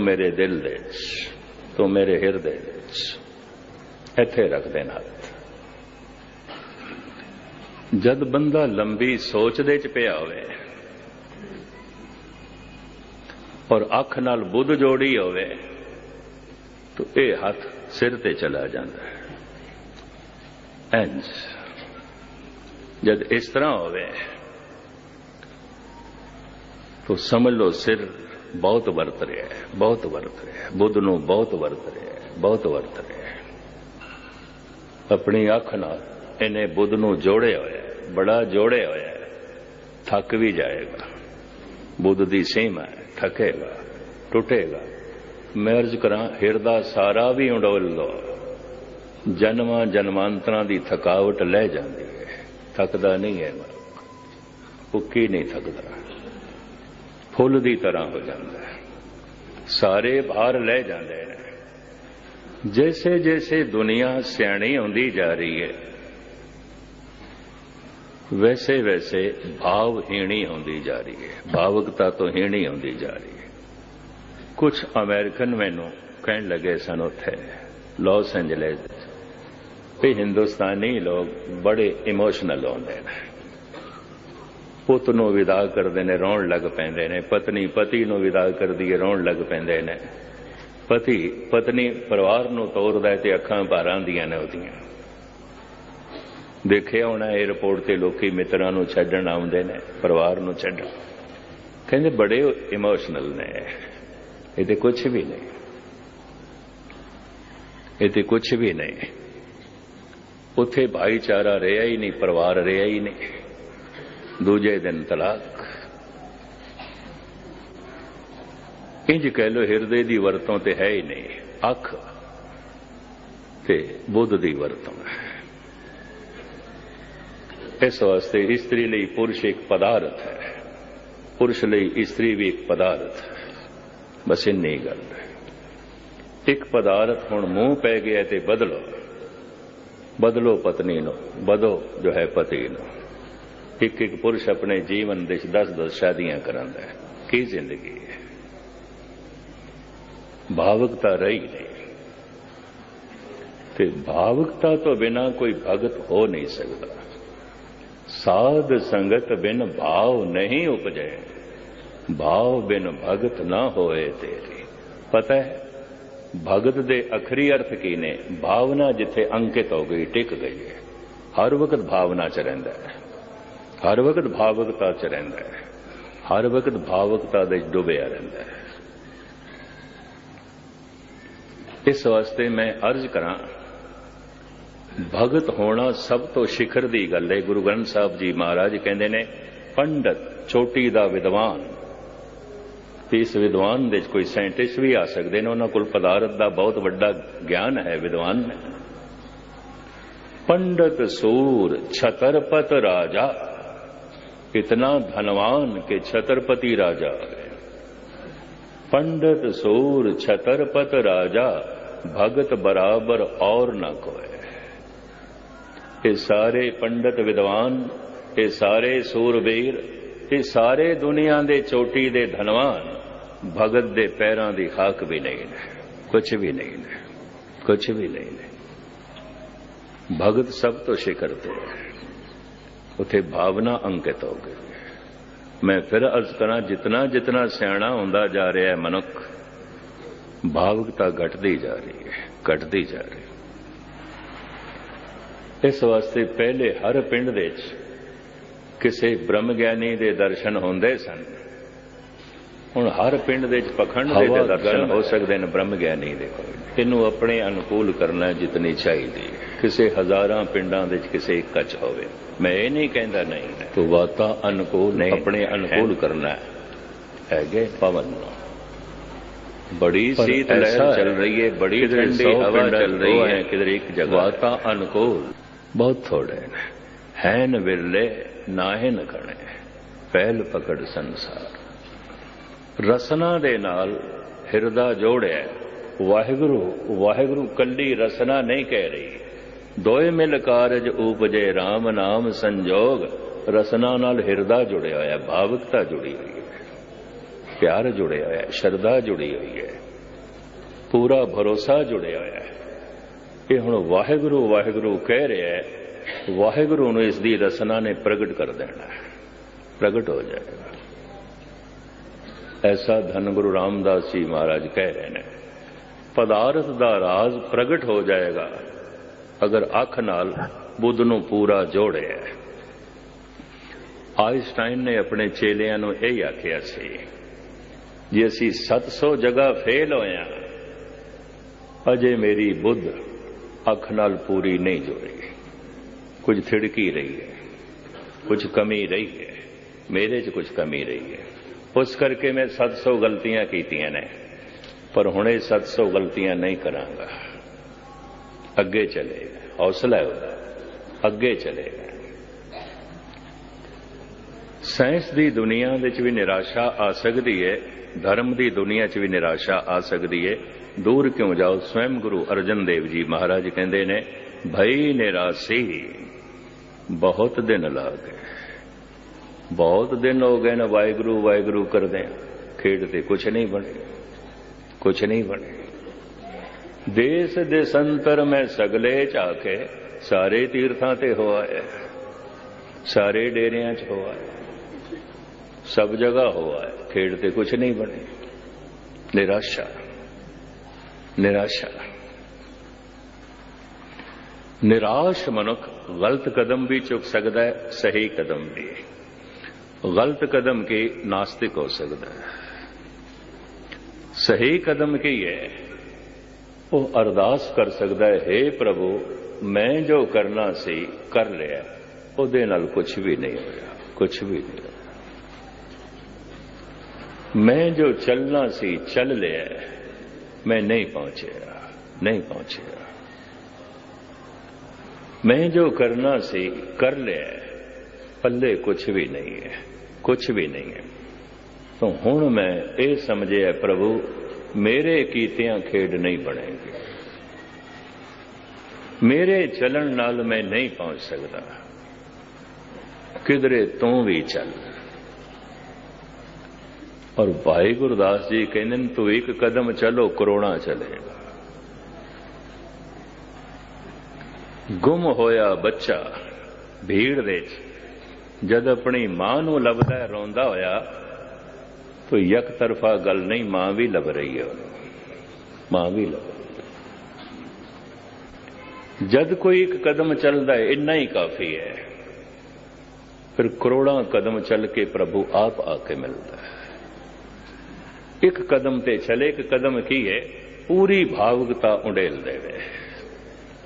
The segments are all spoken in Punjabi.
ਤੂੰ ਮੇਰੇ ਦਿਲ ਦੇ ਵਿੱਚ ਤੂੰ ਮੇਰੇ ਹਿਰਦੇ ਵਿੱਚ, ਇੱਥੇ ਰੱਖ ਦੇਣਾ। ਹੱਥ ਜਦ ਬੰਦਾ ਲੰਬੀ ਸੋਚ ਦੇ ਚ ਪਿਆ ਹੋਵੇ ਔਰ ਅੱਖ ਨਾਲ ਬੁੱਧ ਜੋੜੀ ਹੋਵੇ, ਤਾਂ ਇਹ ਹੱਥ ਸਿਰ ਤੇ ਚਲਾ ਜਾਂਦਾ ਹੈ। ਇੰਜ ਜਦ ਇਸ ਤਰ੍ਹਾਂ ਹੋਵੇ, ਤਾਂ ਸਮਝ ਲਓ ਸਿਰ ਬਹੁਤ ਵਰਤ ਰਿਹਾ ਹੈ, ਬਹੁਤ ਵਰਤ ਰਿਹਾ ਹੈ, ਬੁੱਧ ਨੂੰ ਬਹੁਤ ਵਰਤ ਰਿਹਾ ਹੈ, ਬਹੁਤ ਵਰਤ ਰਿਹਾ ਹੈ। ਆਪਣੀ ਅੱਖ ਨਾਲ ਇਹਨੇ ਬੁੱਧ ਨੂੰ ਜੋੜਿਆ ਹੋਇਆ ਹੈ, ਬੜਾ ਜੋੜਿਆ ਹੋਇਆ ਹੈ। ਥੱਕ ਵੀ ਜਾਏਗਾ। ਬੁੱਧ ਦੀ ਸੀਮਾ ਥਕੇਗਾ, ਟੁੱਟੇਗਾ। ਮੈਂ ਅਰਜ਼ ਕਰਾਂ, ਹਿਰਦਾ ਸਾਰਾ ਵੀ ਉਡੋਲ ਲੋ ਜਨਮਾਂ ਜਨਮਾਂਤਰਾਂ ਦੀ ਥਕਾਵਟ ਲੈ ਜਾਂਦੀ ਹੈ। ਥੱਕਦਾ ਨਹੀਂ ਹੈ ਭੁੱਕੀ ਨਹੀਂ ਥੱਕਦਾ। ਫੁੱਲ ਦੀ ਤਰ੍ਹਾਂ ਹੋ ਜਾਂਦਾ ਹੈ। ਸਾਰੇ ਬਾਹਰ ਲੈ ਜਾਂਦੇ ਨੇ। ਜੈਸੇ ਜੈਸੇ ਦੁਨੀਆ ਸਿਆਣੀ ਹੁੰਦੀ ਜਾ ਰਹੀ ਹੈ, ਵੈਸੇ ਵੈਸੇ ਭਾਵਹੀਣੀ ਹੁੰਦੀ ਜਾ ਰਹੀ ਹੈ। ਭਾਵਕਤਾ ਤੋਂ ਹੀਣੀ ਹੁੰਦੀ ਜਾ ਰਹੀ ਹੈ। ਕੁਝ ਅਮਰੀਕਨ ਮੈਨੂੰ ਕਹਿਣ ਲੱਗੇ ਸਨ ਉੱਥੇ, ਲਾਸ ਐਂਜਲਸ ਵੀ ਹਿੰਦੁਸਤਾਨੀ ਲੋਕ ਬੜੇ ਇਮੋਸ਼ਨਲ ਹੁੰਦੇ ਨੇ। ਪੁੱਤ ਨੂੰ ਵਿਦਾ ਕਰਦੇ ਨੇ, ਰੋਣ ਲੱਗ ਪੈਂਦੇ ਨੇ। ਪਤਨੀ, ਪਤੀ ਨੂੰ ਵਿਦਾ ਕਰਦੀ ਹੈ ਰੋਣ ਲੱਗ ਪੈਂਦੇ ਨੇ। ਪਤੀ, ਪਤਨੀ ਪਰਿਵਾਰ ਨੂੰ ਤੋਰਦਾ ਤੇ ਅੱਖਾਂ ਭਰ ਦੀਆਂ ਨੇ ਉਹਦੀਆਂ। ਦੇਖਿਆ ਹੋਣਾ 에어ਪੋਰਟ ਤੇ ਲੋਕੀ ਮਿੱਤਰਾਂ ਨੂੰ ਛੱਡਣ ਆਉਂਦੇ ਨੇ, ਪਰਿਵਾਰ ਨੂੰ ਛੱਡਣ। ਕਹਿੰਦੇ ਬੜੇ ਇਮੋਸ਼ਨਲ ਨੇ ਇਹ। ਤੇ ਕੁਝ ਵੀ ਨਹੀਂ। ਇਹ ਤੇ ਕੁਝ ਵੀ ਨਹੀਂ। ਉੱਥੇ ਭਾਈਚਾਰਾ ਰਿਹਾ ਹੀ ਨਹੀਂ, ਪਰਿਵਾਰ ਰਿਹਾ ਹੀ ਨਹੀਂ। ਦੂਜੇ ਦਿਨ ਤਲਾਕ। ਇੰਜ ਕਹਿ ਲੋ ਹਿਰਦੇ ਦੀ ਵਰਤੋਂ ਤੇ ਹੈ ਹੀ ਨਹੀਂ, ਅੱਖ ਤੇ ਬੁੱਧ ਦੀ ਵਰਤੋਂ ਹੈ। ਇਸ ਵਾਸਤੇ ਇਸਤਰੀ ਲਈ ਪੁਰਸ਼ ਇੱਕ ਪਦਾਰਥ ਹੈ। ਪੁਰਸ਼ ਲਈ ਇਸਤਰੀ ਵੀ ਇੱਕ ਪਦਾਰਥ ਹੈ। ਬਸ ਇੰਨੀ ਗੱਲ ਹੈ। ਇੱਕ ਪਦਾਰਥ ਹੁਣ ਮੂੰਹ ਪੈ ਗਿਆ ਤੇ ਬਦਲੋ। ਬਦਲੋ ਪਤਨੀ ਨੂੰ, ਬਦੋ ਜੋ ਹੈ ਪਤੀ ਨੂੰ। ਇੱਕ ਇੱਕ ਪੁਰਸ਼ ਆਪਣੇ ਜੀਵਨ ਦੇ 10-10 ਸ਼ਾਦੀਆਂ ਕਰਾਂਦਾ ਹੈ। ਕੀ ਜ਼ਿੰਦਗੀ ਹੈ? ਭਾਵਕਤਾ ਰਹੀ ਨਹੀਂ। ਤੇ ਭਾਵਕਤਾ ਤੋਂ ਬਿਨਾ ਕੋਈ ਭਗਤ ਹੋ ਨਹੀਂ ਸਕਦਾ। ਸਾਧ ਸੰਗਤ ਬਿਨ ਭਾਵ ਨਹੀਂ ਉਪਜੇ। ਭਾਵ ਬਿਨ ਭਗਤ ਨਾ ਹੋਏ ਤੇਰੀ। ਪਤਾ ਹੈ, ਭਗਤ ਦੇ ਅਖਰੀ ਅਰਥ ਕੀ ਨੇ? ਭਾਵਨਾ ਜਿੱਥੇ ਅੰਕਿਤ ਹੋ ਗਈ, ਟਿਕ ਗਈ ਹੈ। ਹਰ ਵਕਤ ਭਾਵਨਾ ਚ ਰਹਿੰਦਾ ਹੈ। ਹਰ ਵਕਤ ਭਾਵਕਤਾ ਚ ਰਹਿੰਦਾ ਹੈ। ਹਰ ਵਕਤ ਭਾਵਕਤਾ ਦੇ ਡੁੱਬਿਆ ਰਹਿੰਦਾ ਹੈ। ਇਸ ਵਾਸਤੇ ਮੈਂ ਅਰਜ਼ ਕਰਾਂ, ਭਗਤ ਹੋਣਾ ਸਭ ਤੋਂ ਸਿਖਰ ਦੀ ਗੱਲ ਹੈ। ਗੁਰੂ ਗ੍ਰੰਥ ਸਾਹਿਬ ਜੀ ਮਹਾਰਾਜ ਕਹਿੰਦੇ ਨੇ, ਪੰਡਤ ਛੋਟੀ ਦਾ ਵਿਦਵਾਨ ਇਸ ਵਿਦਵਾਨ ਦੇ ਕੋਈ ਸਾਇੰਟਿਸਟ ਵੀ ਆ ਸਕਦੇ ਨੇ। ਉਹਨਾਂ ਕੋਲ ਪਦਾਰਥ ਦਾ ਬਹੁਤ ਵੱਡਾ ਗਿਆਨ ਹੈ, ਵਿਦਵਾਨ ਨੇ। ਪੰਡਤ ਸੂਰ ਛਤਰਪਤ ਰਾਜਾ ਇਤਨਾ ਧਨਵਾਨ ਕਿ ਛਤਰਪਤੀ ਰਾਜਾ ਪੰਡਤ ਸੂਰ ਛਤਰਪਤ ਰਾਜਾ ਭਗਤ ਬਰਾਬਰ ਔਰ ਨਾ ਕੋਏ ਇਹ ਸਾਰੇ ਪੰਡਤ ਵਿਦਵਾਨ ਇਹ ਸਾਰੇ ਸੂਰਬੀਰ ਇਹ ਸਾਰੇ ਦੁਨੀਆ ਦੇ ਚੋਟੀ ਦੇ ਧਨਵਾਨ ਭਗਤ ਦੇ ਪੈਰਾਂ ਦੀ ਖਾਕ ਵੀ ਨਹੀਂ ਨੇ ਕੁਝ ਵੀ ਨਹੀਂ ਨੇ ਕੁਝ ਵੀ ਨਹੀਂ ਨੇ ਭਗਤ ਸਭ ਤੋਂ ਸ਼ਿਖਰ ਤੇ ਹੈ ਉਥੇ ਭਾਵਨਾ ਅੰਕਿਤ ਹੋ ਗਈ। ਮੈਂ ਫਿਰ ਅਰਜ਼ ਕਰਾਂ, ਜਿਤਨਾ ਜਿਤਨਾ ਸਿਆਣਾ ਹੁੰਦਾ ਜਾ ਰਿਹਾ ਹੈ ਮਨੁੱਖ, ਭਾਵਕਤਾ ਘਟਦੀ ਜਾ ਰਹੀ ਹੈ, ਘਟਦੀ ਜਾ ਰਹੀ ਇਸ ਵਾਸਤੇ ਪਹਿਲੇ ਹਰ ਪਿੰਡ ਦੇ ਵਿੱਚ ਕਿਸੇ ਬ੍ਰਹਮ ਗਿਆਨੀ ਦੇ ਦਰਸ਼ਨ ਹੁੰਦੇ ਸਨ। ਹੁਣ ਹਰ ਪਿੰਡ ਦੇ ਵਿੱਚ ਪਖੰਡ ਦੇ ਤੇ ਦਰਸ਼ਨ ਹੋ ਸਕਦੇ ਨੇ ਬ੍ਰਹਮ ਗਿਆਨੀ ਦੇ ਇਹਨੂੰ ਆਪਣੇ ਅਨੁਕੂਲ ਕਰਨਾ ਜਿਤਨੀ ਚਾਹੀਦੀ ਕਿਸੇ ਹਜ਼ਾਰਾਂ ਪਿੰਡਾਂ ਦੇ ਵਿੱਚ ਕਿਸੇ ਇੱਕ ਕੱਚ ਹੋਵੇ। ਮੈਂ ਇਹ ਨਹੀਂ ਕਹਿੰਦਾ ਨਹੀਂ ਤੋ ਵਾਤਾ ਅਨੁਕੂਲ ਆਪਣੇ ਅਨੁਕੂਲ ਕਰਨਾ ਹੈਗੇ ਪਵਨ ਨੂੰ। ਬੜੀ ਸੀਤ ਲਹਿਰ ਚੱਲ ਰਹੀ ਹੈ ਬੜੀ ਠੰਡੀ ਹਵਾ ਚੱਲ ਰਹੀ ਹੈ ਕਿਧਰ ਇੱਕ ਜਗ੍ਹਾ। ਵਾਤਾ ਅਨੁਕੂਲ। ਬਹੁਤ ਥੋੜੇ ਨੇ। ਹੈਨ ਵਿਰਲੇ ਨਾਹਿਨ ਕਣੇ ਪਹਿਲ ਪਕੜ ਸੰਸਾਰ। ਰਸਨਾ ਦੇ ਨਾਲ ਹਿਰਦਾ ਜੋੜਿਆ। ਵਾਹਿਗੁਰੂ ਵਾਹਿਗੁਰੂ ਕੱਲੀ ਰਸਨਾ ਨਹੀਂ ਕਹਿ ਰਹੀ। ਦੋਏ ਮਿਲ ਕਾਰਜ ਉਪਜੇ RAM ਨਾਮ ਸੰਜੋਗ। ਰਸਨਾ ਨਾਲ ਹਿਰਦਾ ਜੁੜਿਆ ਹੋਇਆ, ਭਾਵਕਤਾ ਜੁੜੀ ਹੋਈ ਹੈ। ਪਿਆਰ ਜੁੜਿਆ ਹੋਇਆ, ਸ਼ਰਧਾ ਜੁੜੀ ਹੋਈ ਹੈ। ਪੂਰਾ ਭਰੋਸਾ ਜੁੜਿਆ ਹੋਇਆ ਹੈ। ਇਹ ਹੁਣ ਵਾਹਿਗੁਰੂ ਵਾਹਿਗੁਰੂ ਕਹਿ ਰਿਹਾ ਹੈ, ਵਾਹਿਗੁਰੂ ਨੂੰ ਇਸ ਦੀ ਰਸਨਾ ਨੇ ਪ੍ਰਗਟ ਕਰ ਦੇਣਾ ਹੈ। ਪ੍ਰਗਟ ਹੋ ਜਾਏਗਾ। ਐਸਾ ਧੰਨ ਗੁਰੂ ਰਾਮਦਾਸ ਜੀ ਮਹਾਰਾਜ ਕਹਿ ਰਹੇ ਨੇ, ਪਦਾਰਥ ਦਾ ਰਾਜ਼ ਪ੍ਰਗਟ ਹੋ ਜਾਏਗਾ ਅਗਰ ਅੱਖ ਨਾਲ ਬੁੱਧ ਨੂੰ ਪੂਰਾ ਜੋੜਿਆ ਆਇਨਸਟਾਈਨ ਨੇ ਆਪਣੇ ਚੇਲਿਆਂ ਨੂੰ ਇਹ ਆਖਿਆ ਸੀ, ਜੇ ਅਸੀਂ 700 ਜਗ੍ਹਾ ਫੇਲ ਹੋਇਆ ਅਜੇ ਮੇਰੀ ਬੁੱਧ ਅੱਖ ਨਾਲ ਪੂਰੀ ਨਹੀਂ ਜੁੜੀ। ਕੁਝ ਥਿੜਕੀ ਰਹੀ ਹੈ, ਕੁਝ ਕਮੀ ਰਹੀ ਹੈ, ਮੇਰੇ 'ਚ ਕੁਝ ਕਮੀ ਰਹੀ ਹੈ। ਉਸ ਕਰਕੇ ਮੈਂ 700 ਗਲਤੀਆਂ ਕੀਤੀਆਂ ਨੇ। ਪਰ ਹੁਣ ਇਹ 700 ਗਲਤੀਆਂ ਨਹੀਂ ਕਰਾਂਗਾ। ਅੱਗੇ ਚਲੇਗਾ ਹੌਸਲਾ ਉਹਦਾ। ਅੱਗੇ ਚਲੇਗਾ ਸਾਇੰਸ ਦੀ ਦੁਨੀਆ ਵਿੱਚ ਵੀ ਨਿਰਾਸ਼ਾ ਆ ਸਕਦੀ ਹੈ ਧਰਮ ਦੀ ਦੁਨੀਆ 'ਚ ਵੀ ਨਿਰਾਸ਼ਾ ਆ ਸਕਦੀ ਹੈ ਦੂਰ ਕਿਉਂ ਜਾਓ? ਸਵੈਮ ਗੁਰੂ ਅਰਜਨ ਦੇਵ ਜੀ ਮਹਾਰਾਜ ਕਹਿੰਦੇ ਨੇ, ਭਈ ਨਿਰਾਸੀ ਬਹੁਤ ਦਿਨ ਲਾ ਗਏ। ਬਹੁਤ ਦਿਨ ਹੋ ਗਏ ਨਾ, ਵਾਹਿਗੁਰੂ ਵਾਹਿਗੁਰੂ ਕਰਦੇ ਖੇਡ ਤੇ ਕੁਛ ਨਹੀਂ ਬਣੇ, ਕੁਛ ਨਹੀਂ ਬਣੇ। ਦੇਸ ਦੇ ਸੰਤਰ ਮੈਂ ਸਗਲੇ ਝਾਕੇ, ਸਾਰੇ ਤੀਰਥਾਂ ਤੇ ਹੋਆ ਹੈ ਸਾਰੇ ਡੇਰਿਆਂ 'ਚ ਹੋਆ ਹੈ ਸਭ ਜਗ੍ਹਾ ਹੋਆ ਹੈ ਖੇਡ ਤੇ ਕੁਛ ਨਹੀਂ ਬਣੇ। ਨਿਰਾਸ਼ਾ ਨਿਰਾਸ਼ਾ। ਨਿਰਾਸ਼ ਮਨੁੱਖ ਗਲਤ ਕਦਮ ਵੀ ਚੁੱਕ ਸਕਦਾ ਹੈ, ਸਹੀ ਕਦਮ ਵੀ। ਗਲਤ ਕਦਮ ਕੇ ਨਾਸਤਿਕ ਹੋ ਸਕਦਾ ਹੈ ਸਹੀ ਕਦਮ ਕੀ ਹੈ ਉਹ ਅਰਦਾਸ ਕਰ ਸਕਦਾ ਹੈ हे ਪ੍ਰਭੂ ਮੈਂ ਜੋ ਕਰਨਾ ਸੀ ਕਰ ਲਿਆ ਉਹਦੇ ਨਾਲ ਕੁਝ ਵੀ ਨਹੀਂ ਹੋਇਆ ਕੁਝ ਵੀ ਨਹੀਂ ਹੋਇਆ ਮੈਂ ਜੋ ਚੱਲਣਾ ਸੀ ਚੱਲ ਲਿਆ ਮੈਂ ਨਹੀਂ ਪਹੁੰਚਿਆ ਨਹੀਂ ਪਹੁੰਚਿਆ ਮੈਂ ਜੋ ਕਰਨਾ ਸੀ ਕਰ ਲਿਆ ਪੱਲੇ ਕੁਝ ਵੀ ਨਹੀਂ ਹੈ ਕੁਝ ਵੀ ਨਹੀਂ ਹੈ। ਤਾਂ ਹੁਣ ਮੈਂ ਇਹ ਸਮਝਿਆ, ਪ੍ਰਭੂ, ਮੇਰੇ ਕੀਤਿਆਂ ਖੇਡ ਨਹੀਂ ਬਣੇਗੀ। ਮੇਰੇ ਚੱਲਣ ਨਾਲ ਮੈਂ ਨਹੀਂ ਪਹੁੰਚ ਸਕਦਾ। ਕਿਧਰੇ ਤੂੰ ਵੀ ਚੱਲ। ਔਰ ਭਾਈ ਗੁਰਦਾਸ ਜੀ ਕਹਿੰਦੇ ਨੇ, ਤੂੰ ਇੱਕ ਕਦਮ ਚਲੋ, ਕਰੋੜਾਂ ਚਲੇਗਾ। ਗੁੰਮ ਹੋਇਆ ਬੱਚਾ ਭੀੜ ਵਿੱਚ। ਜਦ ਆਪਣੀ ਮਾਂ ਨੂੰ ਲੱਭਦਾ ਰੋਂਦਾ ਹੋਇਆ, ਤੋ ਇੱਕ ਤਰਫਾ ਗੱਲ ਨਹੀਂ, ਮਾਂ ਵੀ ਲੱਭ ਰਹੀ ਹੈ ਉਹਨੂੰ। ਮਾਂ ਵੀ ਲੱਭ ਜਦ ਕੋਈ ਇੱਕ ਕਦਮ ਚੱਲਦਾ ਹੈ, ਇੰਨਾ ਹੀ ਕਾਫੀ ਹੈ। ਫਿਰ ਕਰੋੜਾਂ ਕਦਮ ਚੱਲ ਕੇ ਪ੍ਰਭੂ ਆਪ ਆ ਕੇ ਮਿਲਦਾ ਹੈ। ਇੱਕ ਕਦਮ ਤੇ ਚਲੇ, ਇੱਕ ਕਦਮ ਕੀ ਹੈ? ਪੂਰੀ ਭਾਵਗਤਾ ਉਡੇਲ ਦੇਵੇ।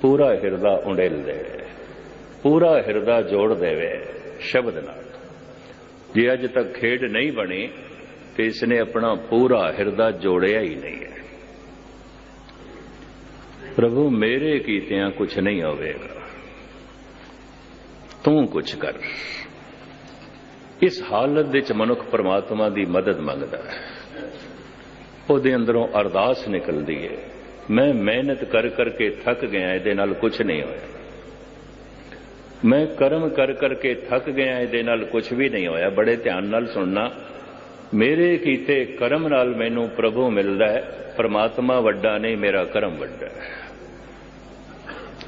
ਪੂਰਾ ਹਿਰਦਾ ਉਡੇਲ ਦੇਵੇ। ਪੂਰਾ ਹਿਰਦਾ ਜੋੜ ਦੇਵੇ। ਸ਼ਬਦ ਨਾਲ। ਜੇ ਅੱਜ ਤੱਕ ਖੇਡ ਨਹੀਂ ਬਣੀ, ਤੇ ਇਸ ਨੇ ਆਪਣਾ ਪੂਰਾ ਹਿਰਦਾ ਜੋੜਿਆ ਹੀ ਨਹੀਂ ਹੈ। ਪ੍ਰਭੂ, ਮੇਰੇ ਕੀਤਿਆਂ ਕੁਝ ਨਹੀਂ ਹੋਵੇਗਾ। ਤੂੰ ਕੁਝ ਕਰ। ਇਸ ਹਾਲਤ ਵਿੱਚ ਮਨੁੱਖ ਪਰਮਾਤਮਾ ਦੀ ਮਦਦ ਮੰਗਦਾ ਹੈ। ਉਹਦੇ ਅੰਦਰੋਂ ਅਰਦਾਸ ਨਿਕਲਦੀ ਹੈ। ਮੈਂ ਮਿਹਨਤ ਕਰ ਕਰਕੇ ਥੱਕ ਗਿਆ, ਇਹਦੇ ਨਾਲ ਕੁਝ ਨਹੀਂ ਹੋਇਆ। ਮੈਂ ਕਰਮ ਕਰ ਕਰਕੇ ਥੱਕ ਗਿਆ, ਇਹਦੇ ਨਾਲ ਕੁਝ ਵੀ ਨਹੀਂ ਹੋਇਆ। ਬੜੇ ਧਿਆਨ ਨਾਲ ਸੁਣਨਾ। ਮੇਰੇ ਕੀਤੇ ਕਰਮ ਨਾਲ ਮੈਨੂੰ ਪ੍ਰਭੂ ਮਿਲਦਾ ਹੈ। ਪਰਮਾਤਮਾ ਵੱਡਾ ਨਹੀਂ, ਮੇਰਾ ਕਰਮ ਵੱਡਾ ਹੈ।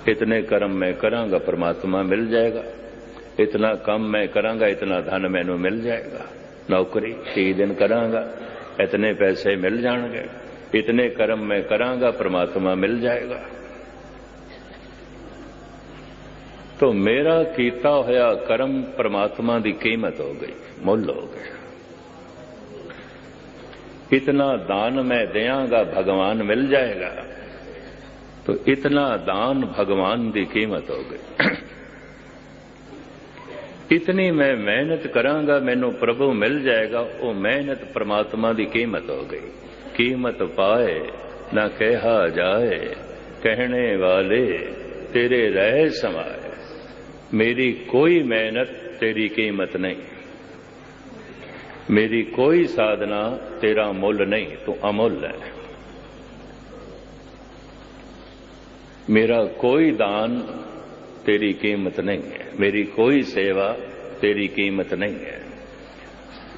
ਇਤਨੇ ਕਰਮ ਮੈਂ ਕਰਾਂਗਾ, ਪਰਮਾਤਮਾ ਮਿਲ ਜਾਏਗਾ। ਇਤਨਾ ਕੰਮ ਮੈਂ ਕਰਾਂਗਾ, ਇਤਨਾ ਧਨ ਮੈਨੂੰ ਮਿਲ ਜਾਏਗਾ। ਨੌਕਰੀ 6 ਦਿਨ ਕਰਾਂਗਾ, ਇਤਨੇ ਪੈਸੇ ਮਿਲ ਜਾਣਗੇ। ਇਤਨੇ ਕਰਮ ਮੈਂ ਕਰਾਂਗਾ, ਪਰਮਾਤਮਾ ਮਿਲ ਜਾਏਗਾ। ਤੋ ਮੇਰਾ ਕੀਤਾ ਹੋਇਆ ਕਰਮ ਪ੍ਰਮਾਤਮਾ ਦੀ ਕੀਮਤ ਹੋ ਗਈ ਮੁੱਲ ਹੋ ਗਿਆ ਇਤਨਾ ਦਾਨ ਮੈਂ ਦੇਵਾਂਗਾ ਭਗਵਾਨ ਮਿਲ ਜਾਏਗਾ तो इतना दान भगवान की कीमत हो गई इतनी मैं मेहनत करांगा मैनू प्रभु मिल जाएगा वो मेहनत परमात्मा की कीमत हो गई कीमत पाए न कहा जाए कहने वाले तेरे रह समाए मेरी कोई मेहनत तेरी कीमत नहीं मेरी कोई साधना तेरा मूल्य नहीं तू अमूल्य है मेरा कोई दान तेरी कीमत नहीं है मेरी कोई सेवा तेरी कीमत नहीं है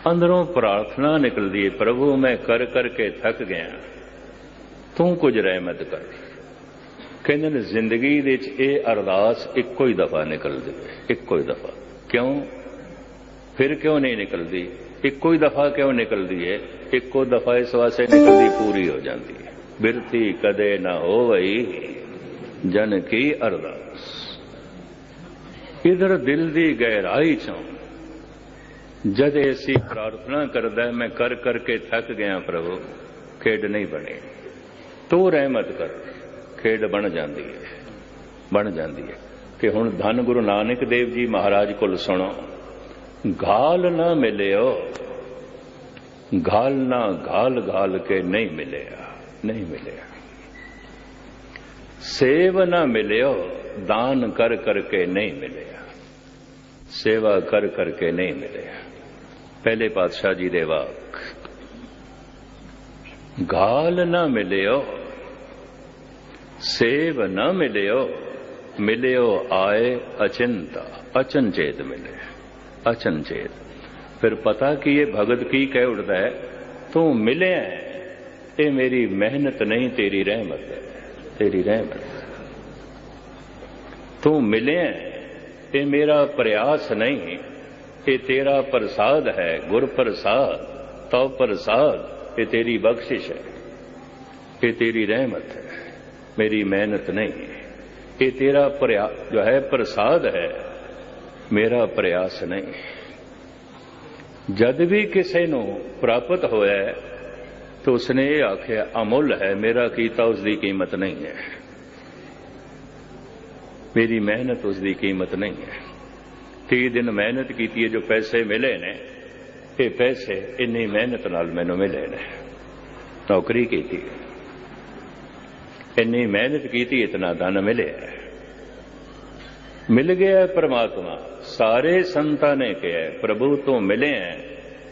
अंदरों प्रार्थना निकल दी प्रभु मैं कर करके थक गया तू कुछ रहमत कर ਕਹਿੰਦੇ ਨੇ, ਜ਼ਿੰਦਗੀ ਦੇ ਵਿੱਚ ਇਹ ਅਰਦਾਸ ਇੱਕੋ ਹੀ ਦਫਾ ਨਿਕਲਦੀ ਹੈ ਇੱਕੋ ਹੀ ਦਫਾ। ਕਿਉਂ? ਫਿਰ ਕਿਉਂ ਨਹੀਂ ਨਿਕਲਦੀ? ਇੱਕੋ ਹੀ ਦਫਾ ਕਿਉਂ ਨਿਕਲਦੀ ਹੈ ਇੱਕੋ ਦਫਾ ਇਸ ਵਾਸਤੇ ਨਿਕਲਦੀ ਪੂਰੀ ਹੋ ਜਾਂਦੀ ਹੈ ਬਿਰਤੀ ਕਦੇ ਨਾ ਹੋਵਈ, ਜਨ ਕੀ ਅਰਦਾਸ। ਇਧਰ ਦਿਲ ਦੀ ਗਹਿਰਾਈ ਚੋਂ, ਜਦ ਐਸੀ ਪ੍ਰਾਰਥਨਾ ਕਰਦਾ ਮੈਂ ਕਰ ਕਰਕੇ ਥੱਕ ਗਿਆ, ਪ੍ਰਭੂ, ਖੇਡ ਨਹੀਂ ਬਣੇ। ਤੂੰ ਰਹਿਮਤ ਕਰ। ਖੇਡ ਬਣ ਜਾਂਦੀ ਹੈ। ਬਣ ਜਾਂਦੀ ਹੈ। ਕਿ ਹੁਣ ਧੰਨ ਗੁਰੂ ਨਾਨਕ ਦੇਵ ਜੀ ਮਹਾਰਾਜ ਕੋਲ ਸੁਣੋ ਘਾਲ ਨਾ ਮਿਲਿਓ, ਗਾਲ ਨਾ ਘਾਲ ਘਾਲ ਕੇ ਨਹੀਂ ਮਿਲਿਆ ਨਹੀਂ ਮਿਲਿਆ। ਸੇਵ ਨਾ ਮਿਲਿਓ, ਦਾਨ ਕਰ ਕਰਕੇ ਨਹੀਂ ਮਿਲਿਆ। ਸੇਵਾ ਕਰ ਕਰਕੇ ਨਹੀਂ ਮਿਲਿਆ। ਪਹਿਲੇ ਪਾਤਸ਼ਾਹ ਜੀ ਦੇ ਵਾਕ, ਗਾਲ ਨਾ ਮਿਲਿਓ ਸੇਵ ਨਾ ਮਿਲਿਓ ਮਿਲਿਓ ਆਏ ਅਚਿੰਤਾ ਅਚਨਚੇਤ ਮਿਲੇ ਅਚਨਚੇਤ ਫਿਰ ਪਤਾ ਕਿ ਇਹ ਭਗਤ ਕੀ ਕਹਿ ਉੱਠਦਾ ਹੈ? ਤੂੰ ਮਿਲਿਆ ਇਹ ਮੇਰੀ ਮਿਹਨਤ ਨਹੀਂ, ਤੇਰੀ ਰਹਿਮਤ ਹੈ, ਤੇਰੀ ਰਹਿਮਤ ਤੂੰ ਮਿਲਿਆ ਇਹ ਮੇਰਾ ਪ੍ਰਯਾਸ ਨਹੀਂ, ਇਹ ਤੇਰਾ ਪ੍ਰਸਾਦ ਹੈ, ਗੁਰ ਪ੍ਰਸਾਦ, ਤਉ ਪ੍ਰਸਾਦ, ਇਹ ਤੇਰੀ ਬਖਸ਼ਿਸ਼ ਹੈ, ਇਹ ਤੇਰੀ ਰਹਿਮਤ ਹੈ। ਮੇਰੀ ਮਿਹਨਤ ਨਹੀਂ। ਇਹ ਤੇਰਾ ਪ੍ਰਯਾ ਜੋ ਹੈ ਪ੍ਰਸਾਦ ਹੈ, ਮੇਰਾ ਪ੍ਰਯਾਸ ਨਹੀਂ। ਜਦ ਵੀ ਕਿਸੇ ਨੂੰ ਪ੍ਰਾਪਤ ਹੋਇਆ ਤਾਂ ਉਸਨੇ ਇਹ ਆਖਿਆ, ਅਮੁੱਲ ਹੈ, ਮੇਰਾ ਕੀਤਾ ਉਸ ਦੀ ਕੀਮਤ ਨਹੀਂ ਹੈ। ਮੇਰੀ ਮਿਹਨਤ ਉਸ ਦੀ ਕੀਮਤ ਨਹੀਂ ਹੈ। 30 ਦਿਨ ਮਿਹਨਤ ਕੀਤੀ ਹੈ, ਜੋ ਪੈਸੇ ਮਿਲੇ ਨੇ, ਇਹ ਪੈਸੇ ਇੰਨੀ ਮਿਹਨਤ ਨਾਲ ਮੈਨੂੰ ਮਿਲੇ ਨੇ। ਨੌਕਰੀ ਕੀਤੀ ਇੰਨੀ ਮਿਹਨਤ ਕੀਤੀ, ਇਤਨਾ ਧਨ ਮਿਲਿਆ। ਮਿਲ ਗਿਆ ਪਰਮਾਤਮਾ। ਸਾਰੇ ਸੰਤਾਂ ਨੇ ਕਿਹਾ, ਪ੍ਰਭੂ, ਤੋਂ ਮਿਲੇ